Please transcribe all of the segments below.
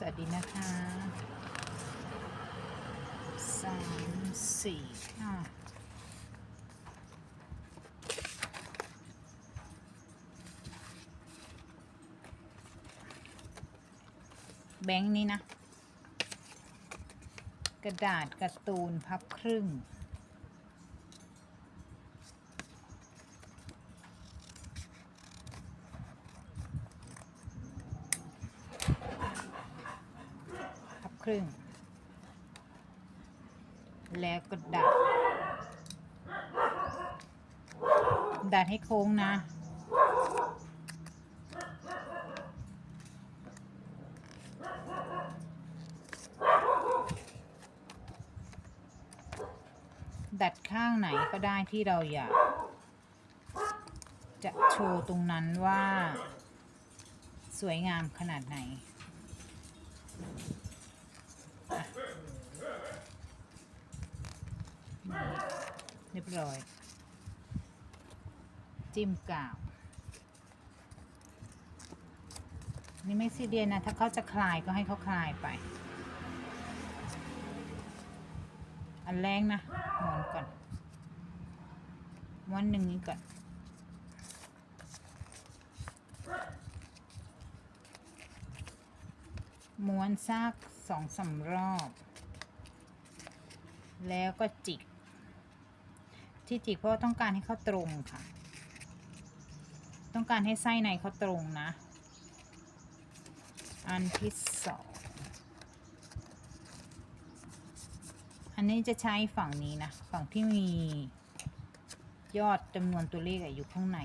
สวัสดีนะคะสามสี่ห้าแบงค์นี้นะ กระดาษการ์ตูนพับครึ่ง ครึ่ง แล้วก็ดัด ดัดให้โค้งนะดัดข้างไหนก็ได้ที่เราอยาก จะโชว์ตรงนั้นว่า สวยงามขนาดไหน รียบร้อย จิ้มกาว นี่ไม่ซีเรียสนะ ถ้าเขาจะคลายก็ให้เขาคลายไป อันแรกนะหม้วนก่อนม้วนหนึ่งนี้ก่อนม้วนซากสองสามรอบ แล้วก็จิก ที่จิกเพราะต้องการให้เขาตรงค่ะ ต้องการให้ไส้ในเขาตรงนะ อันที่สองอันนี้จะใช้ฝั่งนี้นะ ฝั่งที่มียอดจำนวนตัวเลขอะอยู่ข้างใน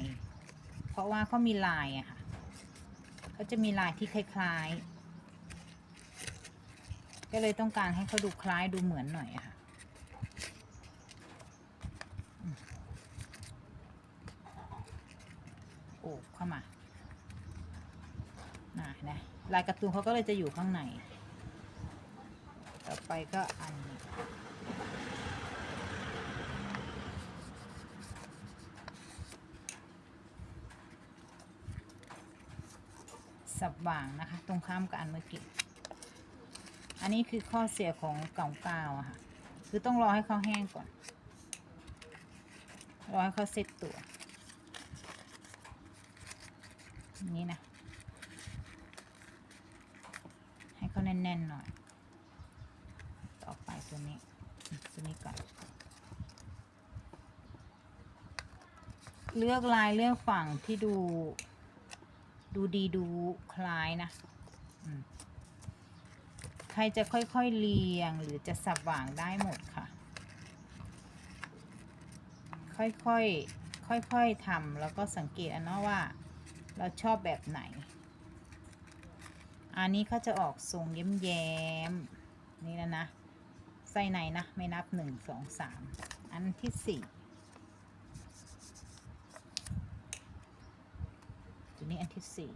เพราะว่าเขามีลายอะค่ะเขาจะมีลายที่คล้ายๆ ก็เลยต้องการให้เขาดูคล้ายดูเหมือนหน่อยอะค่ะ โอบเข้ามาน่ะนะลายการ์ตูนเขาก็เลยจะอยู่ข้างใน ต่อไปก็อันนี้สับว่างนะคะ ตรงข้ามกับอันเมื่อกี้อันนี้คือข้อเสียของเก่ากาวอะค่ะ คือต้องรอให้เขาแห้งก่อน รอให้เขาเซ็ตตัว อย่าง นี้นะ ให้เขาแน่นๆหน่อย ต่อไปตัวนี้ ตัวนี้ก่อน เลือกลายเลือกฝั่งที่ดู ดูดีดูคล้ายนะ ใครจะค่อยๆเรียงหรือจะสับว่างได้หมดค่ะ ค่อยๆค่อยๆทำแล้วก็สังเกตอันเนาะว่า เราชอบแบบไหน อันนี้เขาจะออกทรงเย้มๆนี่แล้วนะไส้ในนะไม่นับหนึ่งสองสามอันที่สี่ตัวนี้อันที่สี่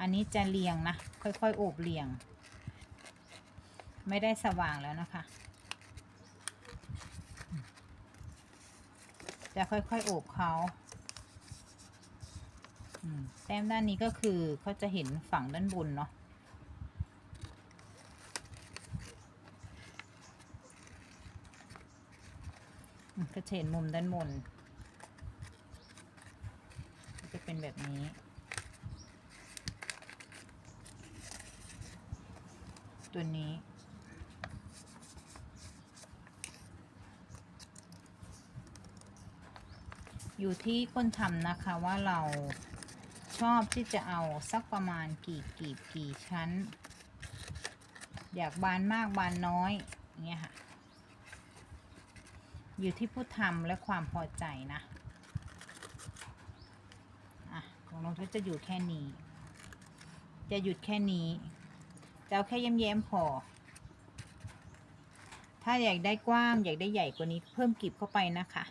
อันนี้จะเรียงนะ ค่อยๆโอบเรียง ไม่ได้สว่างแล้วนะคะ จะค่อยๆโอบเขา แต้มด้านนี้ก็คือเขาจะเห็นฝั่งด้านบนเนาะก็เห็นมุมด้านบนจะเป็นแบบนี้ตัวนี้ อยู่ที่คนทำนะคะว่าเรา ชอบที่จะเอาสักประมาณกี่กีบกี่ชั้น อยากบานมากบานน้อยอย่างเงี้ยค่ะ อยู่ที่ผู้ทำและความพอใจนะอะของน้องจะอยู่แค่นี้ จะหยุดแค่นี้จะเอาแค่เย้มๆพอ ถ้าอยากได้กว้างอยากได้ใหญ่กว่านี้เพิ่มกลีบเข้าไปนะคะ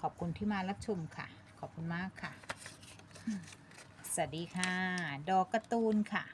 ขอบคุณที่มารับชมค่ะ ขอบคุณมากค่ะ สวัสดีค่ะ ดอกการ์ตูนค่ะ